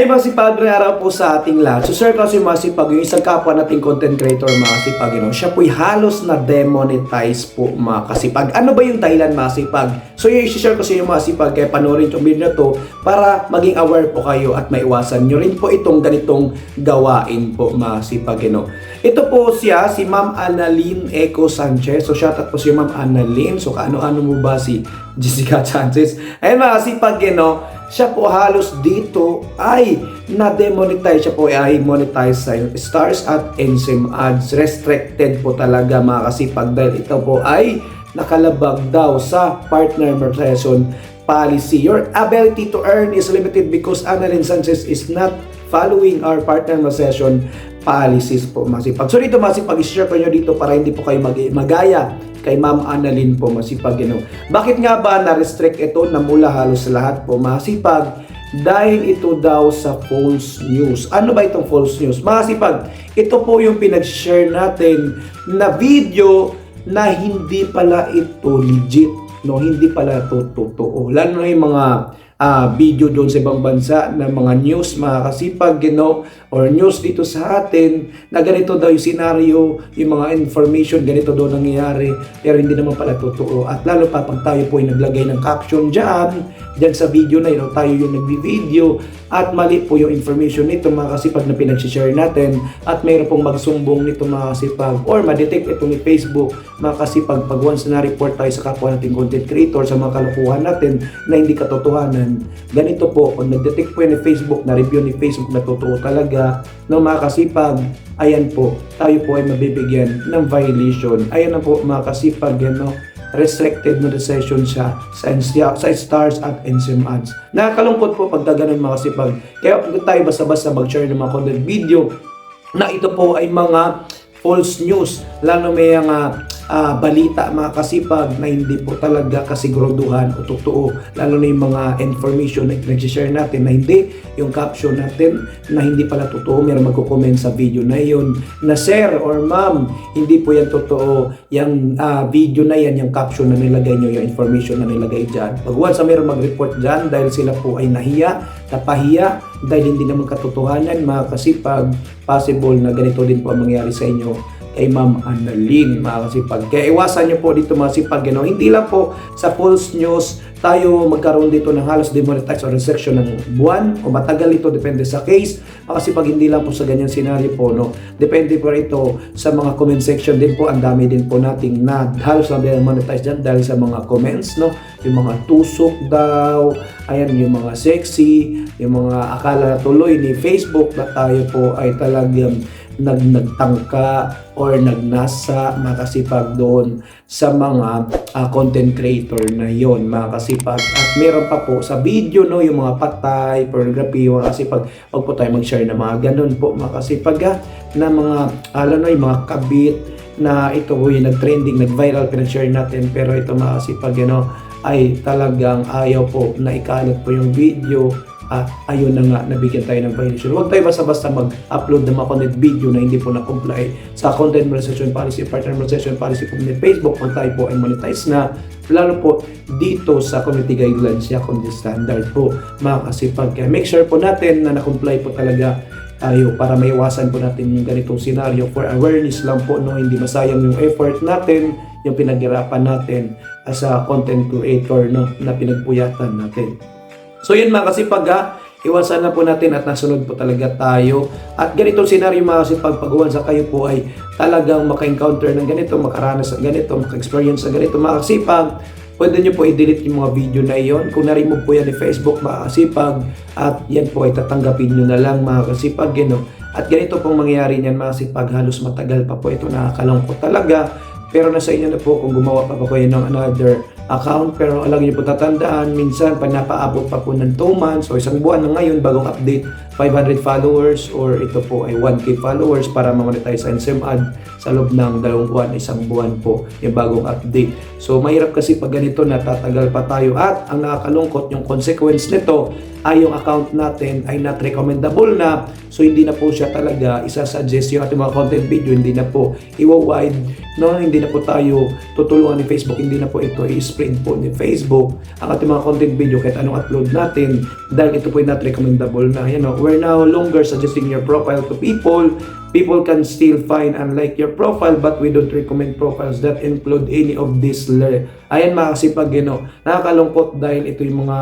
Ay masipag na araw po sa ating lahat. So Sir kasi masipag yung isang kapwa nating content creator mga kasipag. You know, siya po'y halos na demonetize po mga kasipag. Ano ba yung dahilan masipag? So yung i-share ko sa inyo masipag kaya panoorin itong video to para maging aware po kayo at maiwasan nyo rin po itong ganitong gawain po masipag. You know. Ito po siya, si Ma'am Annalyn Eco Sanchez. So shoutout po si Ma'am Annalyn. So kaano-ano mo ba si Jessica Sanchez? Ayun mga kasipag, you know, siya po halos dito ay na-demonetize siya po ay monetize sa stars at enzyme ads restricted po talaga mga kasipag dahil ito po ay nakalabag daw sa partner session policy. Your ability to earn is limited because Annalyn Sanchez is not following our partner session policies po masipag. So dito masipag i-share ko nyo dito para hindi po kayo mag- magaya kay Ma'am Annalyn po masipag know. Bakit nga ba na-restrict ito na mula halos lahat po masipag? Dahil ito daw sa false news. Ano ba itong false news? Masipag, ito po yung pinag-share natin na video na hindi pala ito legit. No, hindi pala ito totoo. Lalo na yung mga ah, video doon sa ibang bansa na mga news, mga kasipag, you know, or news dito sa atin na ganito daw yung scenario, yung mga information, ganito daw nangyayari, pero hindi naman pala totoo. At lalo pa pag tayo po ay naglagay ng caption dyan, dyan sa video na yun, tayo yung nagbi-video, at mali po yung information nito mga kasipag na pinag-share natin, at mayroon pong magsumbong nito mga kasipag, or ma-detect ito ni Facebook, mga kasipag, pag once na report tayo sa kapwa nating content creator, sa mga kalokohan natin na hindi katotohanan, ganito po, kung nag-detect po yan ni Facebook, na review ni Facebook na totoo talaga, no mga kasipag, ayan po, tayo po ay mabibigyan ng violation. Ayan na po mga kasipag, yan no, restricted monetization siya sa, sa stars at enzyme ads. Nakakalungkot po pag ganun mga kasipag. Kaya pag tayo basta-basta mag-share ng mga content video na ito po ay mga false news, lalo may mga ah, balita mga kasipag na hindi po talaga kasiguraduhan o totoo, lalo na yung mga information na nag-share natin na hindi, yung caption natin na hindi pala totoo, meron magko-comment sa video na yun na sir or ma'am, hindi po yan totoo, yung ah, video na yan, yung caption na nilagay nyo, yung information na nilagay dyan. Pag once na meron mag-report dyan dahil sila po ay nahiya, napahiya, dahil hindi naman katotohanan, mga kasipag, possible na ganito din po ang mangyari sa inyo kay Ma'am Annalyn, mga kasipag. Kaya iwasan nyo po dito mga sipag, you know, hindi lang po sa false news tayo magkaroon dito ng halos demonetize or restriction ng buwan o matagal ito depende sa case. Mga kasipag hindi lang po sa ganyan scenario po no? Depende po ito sa mga comment section din po. Ang dami din po nating na halos na demonetize dyan dahil sa mga comments no? Yung mga tusok daw ayan yung mga sexy yung mga akala tuloy ni Facebook na tayo po ay talagang nag nagtangka or nagnasa mga kasipag doon sa mga ah, content creator na yon mga kasipag. At meron pa po sa video no yung mga patay pornography mga kasipag. Wag po tayo mag-share ng mga ganun po mga kasipag ah, na mga alam na yung mga kabit na ito po yung nag-trending nag-viral pinag-share natin. Pero ito mga kasipag you know, ay talagang ayaw po na ikalat po yung video at ayun na nga, nabigyan tayo ng violation. Huwag tayo basta-basta mag-upload ng mga content video na hindi po na-comply sa content monetization policy, partner monetization policy po ni Facebook. Pag tayo po ay monetize na lalo po dito sa community guidelines niya, community standard po mga kasipag. Kaya make sure po natin na na-comply po talaga tayo para maiwasan po natin yung ganitong scenario. For awareness lang po no? Hindi masayang yung effort natin yung pinaghirapan natin as a content creator no? Na pinagpuyatan natin So yun mga kasipag ha, iwasan na po natin at nasunod po talaga tayo. At ganitong senaryo mga kasipag, pag sa kayo po ay talagang maka-encounter ng ganito, makaranas ng ganito, maka-experience ng ganito mga kasipag, pwede nyo po i-delete yung mga video na iyon. Kung na-remove po yan ni Facebook mga kasipag, at yan po ay tatanggapin nyo na lang mga kasipag. You know? At ganito pong mangyayari niyan mga kasipag, halos matagal pa po ito nakakalungkot talaga. Pero nasa inyo na po kung gumawa pa po kayo ng another account. Pero alam niyo po tatandaan, minsan pag napaabot pa po ng 2 months o isang buwan na ngayon, bagong update, 500 followers or ito po ay 1k followers para ma-monetize ang SEM ad sa loob ng dalawang buwan, isang buwan po yung bagong update. So mahirap kasi pag ganito natatagal pa tayo at ang nakakalungkot yung consequence nito ay yung account natin ay not recommendable na so hindi na po siya talaga isa-suggest yung ating mga content video hindi na po iwa-wide no hindi na po tayo tutulungan ni Facebook hindi na po ito i-spread po ni Facebook ang ating mga content video kahit anong upload natin dahil ito po ay not recommendable na. You know, we're no longer suggesting your profile to people. People can still find and like your profile but we don't recommend profiles that include any of this ayan mga kasipag you know, nakakalungkot dahil ito yung mga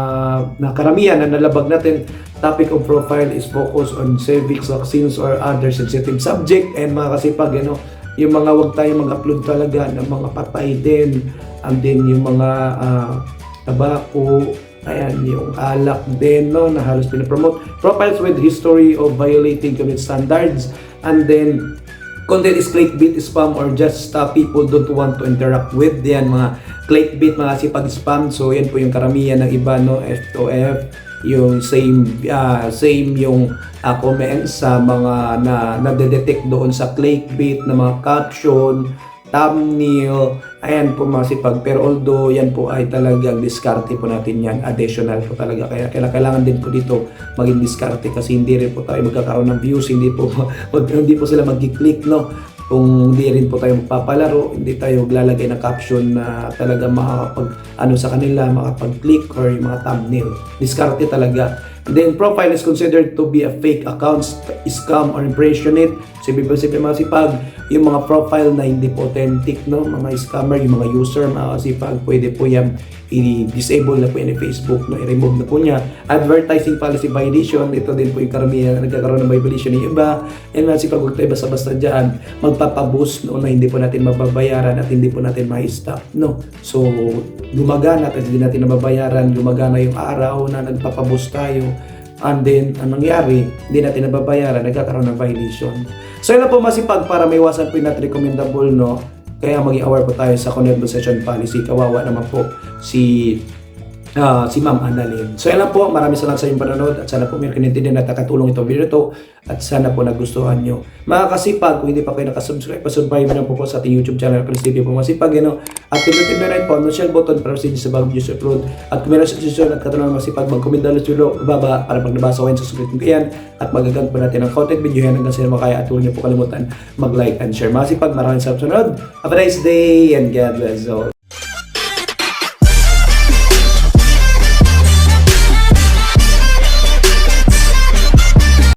nakaramihan na nalabag natin. Topic of profile is focused on cervix vaccines or other sensitive subject. And mga kasipag you know, yung mga wag tayo mag-upload talaga ng mga patay din and then yung mga ah, tabako Ayan, yung alak din, no, na halos pinapromote. Profiles with history of violating community standards. And then, content is clickbait, spam, or just uh, people don't want to interact with. Yan, mga clickbait, mga sipag-spam. So, yan po yung karamihan ng iba, no, F2F. Yung same, ah, same yung uh, comments sa mga na nade-detect doon sa clickbait na mga caption, thumbnail, ayan po mga sipag. Pero although yan po ay talagang diskarte po natin yan, additional po talaga. Kaya kailangan, din po dito maging diskarte kasi hindi rin po tayo magkakaroon ng views, hindi po, hindi po sila mag-click, no? Kung hindi rin po tayo magpapalaro, hindi tayo maglalagay ng caption na talaga makakapag, ano sa kanila, makapag-click or yung mga thumbnail. Diskarte talaga. Then, profile is considered to be a fake account, scam, or impersonate. So, ibig sabihin mga sipag, yung mga profile na hindi authentic, no? mga scammer, yung mga user, mga sipag, pwede po yan i-disable na po yan Facebook, no? i-remove na po niya. Advertising policy violation, ito din po yung karamihan na nagkakaroon ng violation ng iba. And sipag, huwag tayo basta-basta dyan, magpapaboost no, na hindi po natin mababayaran at hindi po natin ma-stop. No? So, gumagana at hindi natin nababayaran, gumagana yung araw na nagpapaboost tayo. And then, ang nangyari, hindi natin nababayaran, nagkakaroon ng violation. So, yun na po masipag para may iwasan po yung not recommendable, no? Kaya maging aware po tayo sa conversation policy. Kawawa naman po si ah, si Ma'am Annalyn. So, yan lang po. Maraming salamat sa inyong panonood at sana po may kinintindihan at nakatulong itong video to at sana po nagustuhan nyo. Mga kasipag, kung hindi pa kayo nakasubscribe, pasubscribe na po po sa ating YouTube channel, Chris TV po masipag, you know, at pinutin mo rin po ang share button para sa sa bagong news upload. At kung meron sa suggestion at katanungan masipag, mag-comment down sa dulo, baba para pag nabasa ko yan, susulit ko yan at magagan po natin ang content video yan hanggang inyo makaya at huwag niyo po kalimutan mag-like and share. Masipag, maraming salamat sa sunod. Have a nice day and God bless all.